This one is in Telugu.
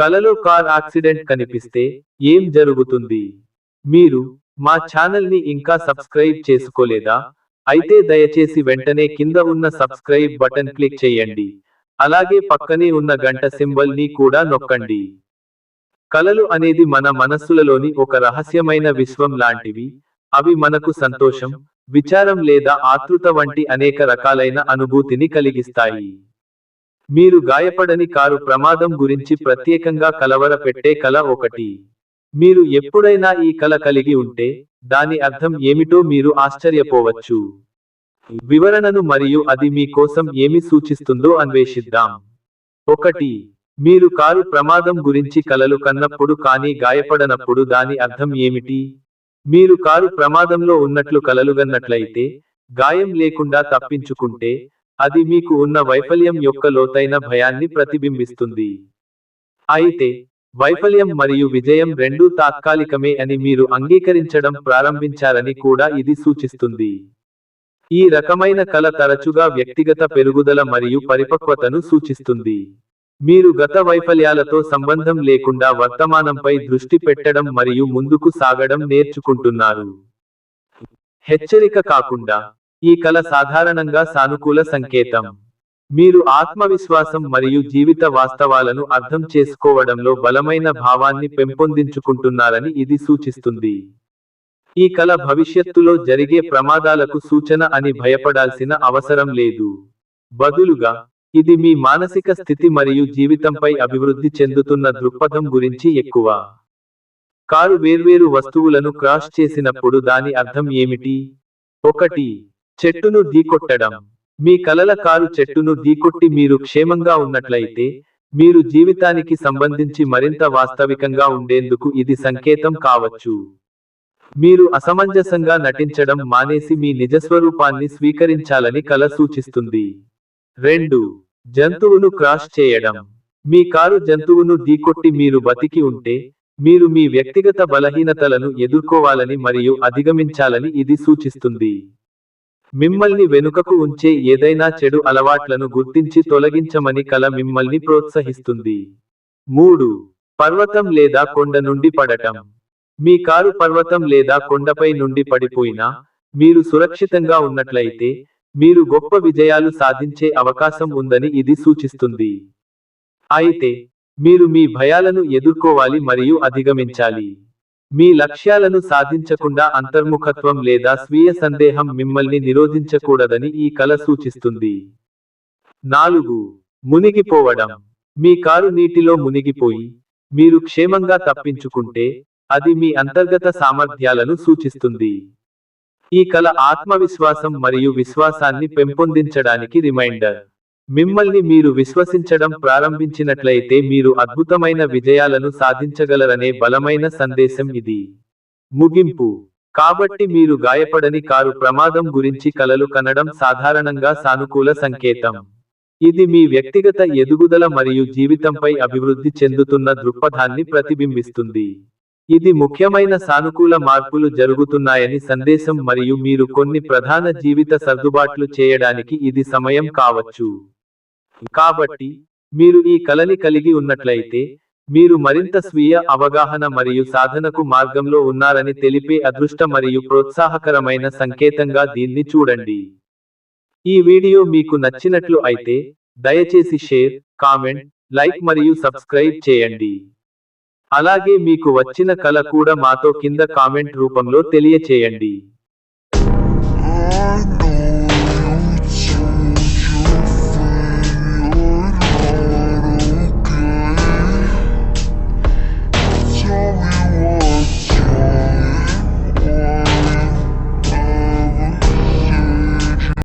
కలలో కార్ యాక్సిడెంట్ కనిపిస్తే ఏం జరుగుతుంది? మీరు మా ఛానల్ని ఇంకా సబ్స్క్రైబ్ చేసుకోలేదా? అయితే దయచేసి వెంటనే కింద ఉన్న సబ్స్క్రైబ్ బటన్ క్లిక్ చేయండి. అలాగే పక్కనే ఉన్న గంట సింబల్ని కూడా నొక్కండి. కలలు అనేది మన మనస్సులలోని ఒక రహస్యమైన విశ్వం లాంటివి. అవి మనకు సంతోషం విచారం లేదా ఆతృత వంటి అనేక రకాలైన అనుభూతిని కలిగిస్తాయి. మీరు గాయపడని కారు ప్రమాదం గురించి ప్రత్యేకంగా కలవర పెట్టే కల ఒకటి. మీరు ఎప్పుడైనా ఈ కల కలిగి ఉంటే దాని అర్థం ఏమిటో మీరు ఆశ్చర్యపోవచ్చు. వివరణను మరియు అది మీ కోసం ఏమి సూచిస్తుందో అన్వేషిద్దాం. ఒకటి. మీరు కారు ప్రమాదం గురించి కలలు కన్నప్పుడు కానీ గాయపడనప్పుడు దాని అర్థం ఏమిటి? మీరు కారు ప్రమాదంలో ఉన్నట్లు కలలుగన్నట్లయితే గాయం లేకుండా తప్పించుకుంటే అది మీకు ఉన్న వైఫల్యం యొక్క లోతైన భయాన్ని ప్రతిబింబిస్తుంది. అయితే వైఫల్యం మరియు విజయం రెండూ తాత్కాలికమే అని మీరు అంగీకరించడం ప్రారంభించారని కూడా ఇది సూచిస్తుంది. ఈ రకమైన కళ తరచుగా వ్యక్తిగత పెరుగుదల మరియు పరిపక్వతను సూచిస్తుంది. మీరు గత వైఫల్యాలతో సంబంధం లేకుండా వర్తమానంపై దృష్టి పెట్టడం మరియు ముందుకు సాగడం నేర్చుకుంటున్నారు. హెచ్చరిక కాకుండా ఈ కళ సాధారణంగా సానుకూల సంకేతం. మీరు ఆత్మవిశ్వాసం మరియు జీవిత వాస్తవాలను అర్థం చేసుకోవడంలో బలమైన భావాన్ని పెంపొందించుకుంటున్నారని ఇది సూచిస్తుంది. ఈ కళ భవిష్యత్తులో జరిగే ప్రమాదాలకు సూచన అని భయపడాల్సిన అవసరం లేదు. బదులుగా ఇది మీ మానసిక స్థితి మరియు జీవితంపై అభివృద్ధి చెందుతున్న దృక్పథం గురించి ఎక్కువ. కారు వేర్వేరు వస్తువులను క్రాష్ చేసినప్పుడు దాని అర్థం ఏమిటి? ఒకటి చెట్టును ఢీకొట్టడం. మీ కలల కారు చెట్టును ఢీకొట్టి మీరు క్షేమంగా ఉన్నట్లయితే మీరు జీవితానికి సంబంధించి మరింత వాస్తవికంగా ఉండేందుకు ఇది సంకేతం కావచ్చు. మీరు అసమంజసంగా నటించడం మానేసి మీ నిజస్వరూపాన్ని స్వీకరించాలని కల సూచిస్తుంది. రెండు జంతువును క్రాష్ చేయడం. మీ కారు జంతువును ఢీకొట్టి మీరు బతికి ఉంటే మీరు మీ వ్యక్తిగత బలహీనతలను ఎదుర్కోవాలని మరియు అధిగమించాలని ఇది సూచిస్తుంది. మిమ్మల్ని వెనుకకు ఉంచే ఏదైనా చెడు అలవాట్లను గుర్తించి తొలగించమని కల మిమ్మల్ని ప్రోత్సహిస్తుంది. మూడు పర్వతం లేదా కొండ నుండి పడటం. మీ కారు పర్వతం లేదా కొండపై నుండి పడిపోయినా మీరు సురక్షితంగా ఉన్నట్లయితే మీరు గొప్ప విజయాలు సాధించే అవకాశం ఉందని ఇది సూచిస్తుంది. అయితే మీరు మీ భయాలను ఎదుర్కోవాలి మరియు అధిగమించాలి. మీ లక్ష్యాలను సాధించకుండా అంతర్ముఖత్వం లేదా స్వీయ సందేహం మిమ్మల్ని నిరోధించకూడదని ఈ కల సూచిస్తుంది. నాలుగు. మునిగిపోవడం. మీ కారు నీటిలో మునిగిపోయి మీరు క్షేమంగా తప్పించుకుంటే అది మీ అంతర్గత సామర్థ్యాలను సూచిస్తుంది. ఈ కల ఆత్మవిశ్వాసం మరియు విశ్వాసాన్ని పెంపొందించడానికి రిమైండర్. మిమ్మల్ని మీరు విశ్వసించడం ప్రారంభించినట్లయితే మీరు అద్భుతమైన విజయాలను సాధించగలరనే బలమైన సందేశం ఇది. ముగింపు. కాబట్టి మీరు గాయపడని కారు ప్రమాదం గురించి కలలు కనడం సాధారణంగా సానుకూల సంకేతం. ఇది మీ వ్యక్తిగత ఎదుగుదల మరియు జీవితంపై అభివృద్ధి చెందుతున్న దృక్పథాన్ని ప్రతిబింబిస్తుంది. ఇది ముఖ్యమైన సానుకూల మార్పులు జరుగుతున్నాయని సందేశం మరియు మీరు కొన్ని ప్రధాన జీవిత సర్దుబాట్లు చేయడానికి ఇది సమయం కావచ్చు. కాబట్టి మీరు ఈ కలని కలిగి ఉన్నట్లయితే మీరు మరింత స్వీయ అవగాహన మరియు సాధనకు మార్గంలో ఉన్నారని తెలిపే అదృష్ట మరియు ప్రోత్సాహకరమైన సంకేతంగా దీన్ని చూడండి. ఈ వీడియో మీకు నచ్చినట్లు అయితే దయచేసి షేర్ కామెంట్ లైక్ మరియు సబ్స్క్రైబ్ చేయండి. అలాగే మీకు వచ్చిన కళ కూడా మాతో కింద కామెంట్ రూపంలో తెలియచేయండి. Oh,